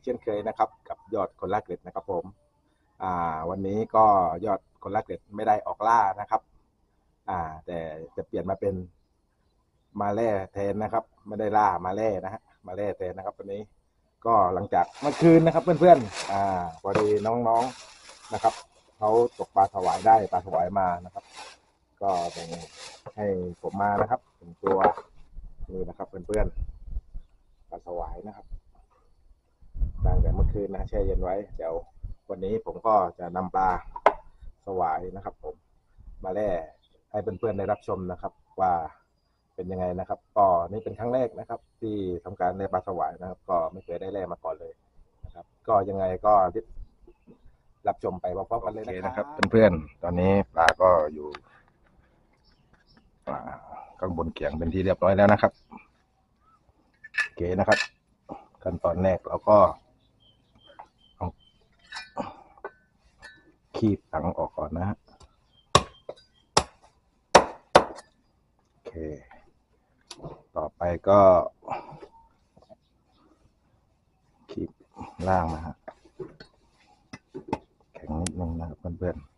กเช่นเคยนะครับ กับยอดคนละเกล็ดนะครับผมวันนี้ก็ยอดคนละเกล็ดไม่ได้ออกล่านะครับแต่จะเปลี่ยนมาเป็นมาแร่แทนนะครับ ไม่ได้ล่ามาแร่นะฮะมาแร่แทนนะครับวันนี้ก็หลังจากเมื่อคืนนะครับ เพื่อนๆอ่าพอดีน้องๆนะครับเขาตกปลาถวายได้ปลาถวายมานะครับ ก็แบ่งให้ผมมานะครับหนึ่งตัวนี่นะครับเพื่อนๆปลาถวายนะครับ ตั้งแต่เมื่อคืนนะแช่เย็นไว้ เดี๋ยววันนี้ผมก็จะนำปลาถวายนะครับ ผมมาแล่ให้เพื่อนๆได้รับชมนะครับ ว่าเป็นยังไงนะครับก็นี่เป็นครั้งแรกนะครับ ที่ทำการแล่ปลาถวายนะครับ ก็ไม่เคยได้แล่มาก่อนเลยนะครับ ก็ยังไงก็รับชมไปพร้อมๆกันเลยนะครับเพื่อนๆตอนนี้ปลาก็อยู่อ่าข้างบนเขียงเป็นที่เรียบร้อยแล้วนะครับโอเคนะครับ ขั้นตอนแรกเราก็เอา ขีดถังออกก่อนนะฮะโอเค ต่อไปก็คีดล่างนะฮะแข็งนิดนึงนะครับเพื่อนๆ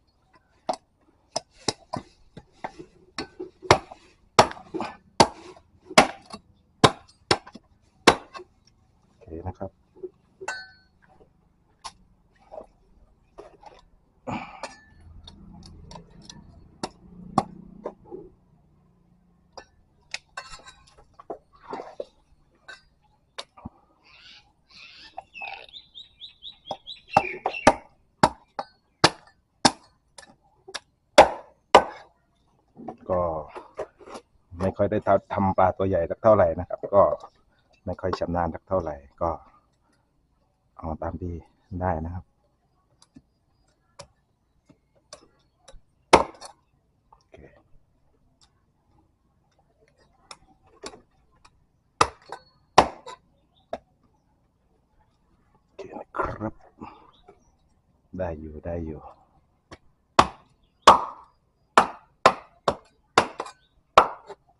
ก็ไม่ค่อยได้ทำปลาตัวใหญ่สักเท่าไหร่นะครับ ก็ไม่ค่อยชำนาญสักเท่าไหร่ก็เอาตามที่ได้นะครับโอเคครับ ได้อยู่ได้อยู่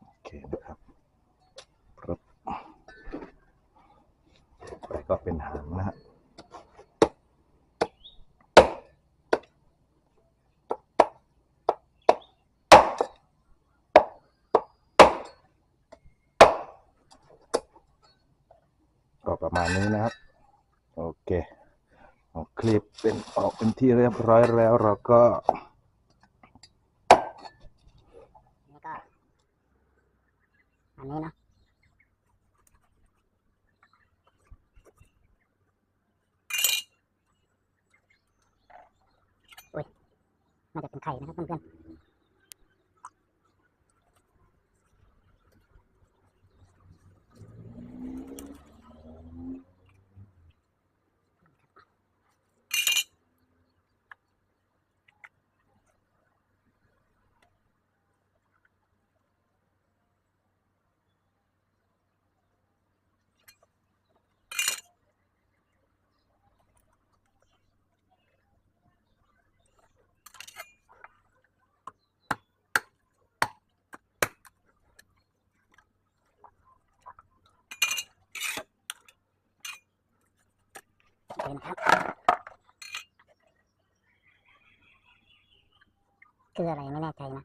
โอเคนะครับครับต่อไปก็ เป็นหางนะฮะก็ประมาณนี้นะครับ โอเคเอาคลิปเป็นออกเป็นที่เรียบร้อยแล้วเราก็นี่ก็อันนี้เนาะ มาจะเป็นไข่นะครับเพื่อน ๆโอเคนครับ คืออะไรไม่แน่ใจนะ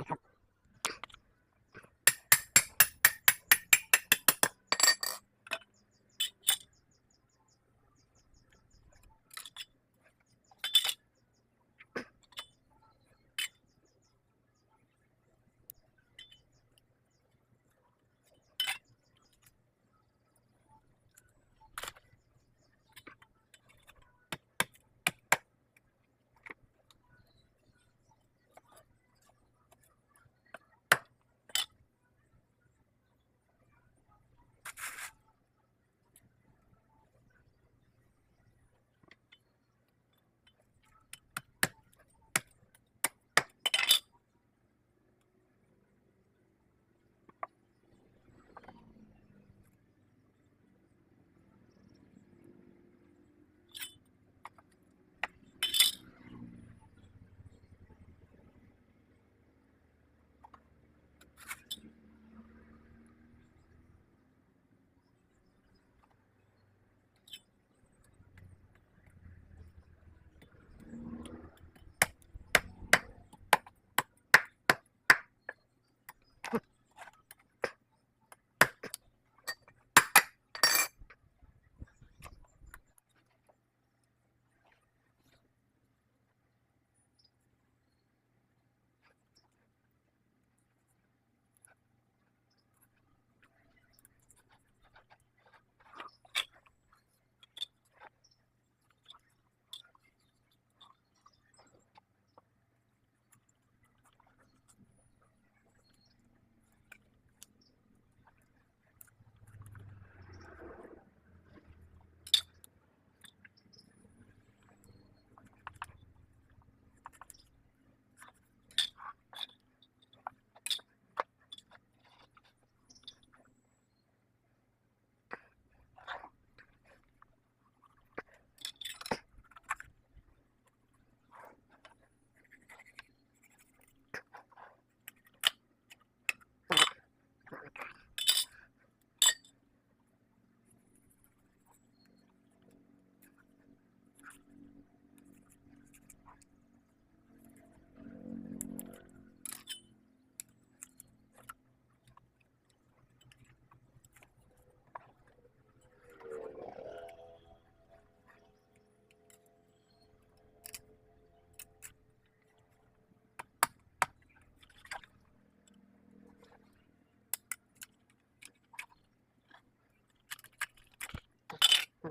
นะครับ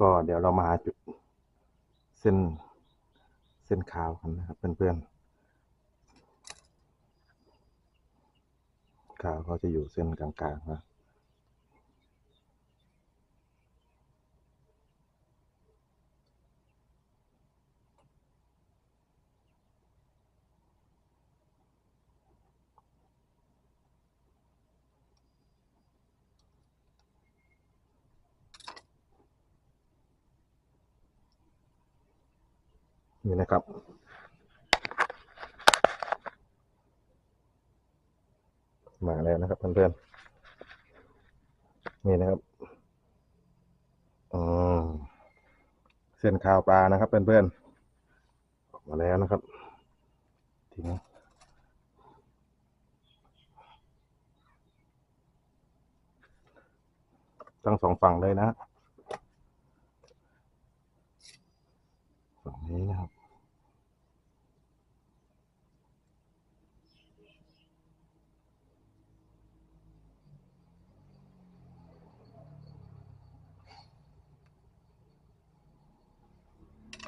ก็เดี๋ยวเรามาหาจุดเส้นเส้นขาวกันนะครับเพื่อนๆขาวเขาจะอยู่เส้นกลางๆนะ นี่นะครับ มาแล้วนะครับเพื่อนๆนี่นะครับอืมเส้นขาวปลานะครับเพื่อนๆออกมาแล้วนะครับทิ้งทั้งสองฝั่งเลยนะฝั่งนี้นะครับ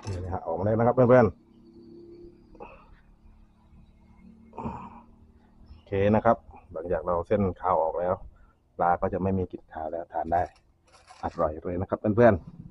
นี่นะฮะออกมาแล้วนะครับเพื่อนๆโอเคนะครับ หลังจากเราเส้นขาวออกแล้วปลาก็จะไม่มีกลิ่นขาวแล้วทานได้อร่อยเลยนะครับเพื่อนๆ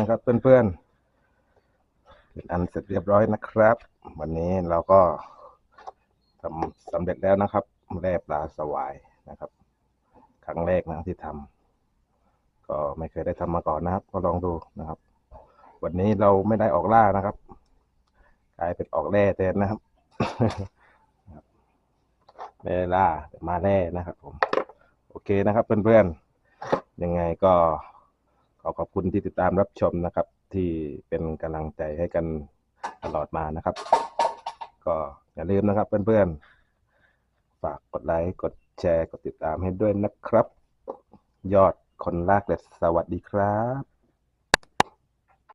นะครับเพื่อนๆเป็นอันเสร็จเรียบร้อยนะครับ วันนี้เราก็ทำสำเร็จแล้วนะครับแร่ปลาสวายนะครับ ครั้งแรกนะที่ทำก็ไม่เคยได้ทำมาก่อนนะครับ ก็ลองดูนะครับ วันนี้เราไม่ได้ออกล่านะครับ กลายเป็นออกแร่แทนนะครับไม่ได้ล่าแต่มาแร่นะครับ ผม โอเคนะครับเพื่อนๆยังไงก็ ขอขอบคุณที่ติดตามรับชมนะครับ ที่เป็นกำลังใจให้กันตลอดมานะครับ ก็อย่าลืมนะครับเพื่อนๆ ฝากกดไลค์กดแชร์กดติดตามให้ด้วยนะครับ ยอดคนลากเล็ดสวัสดีครับ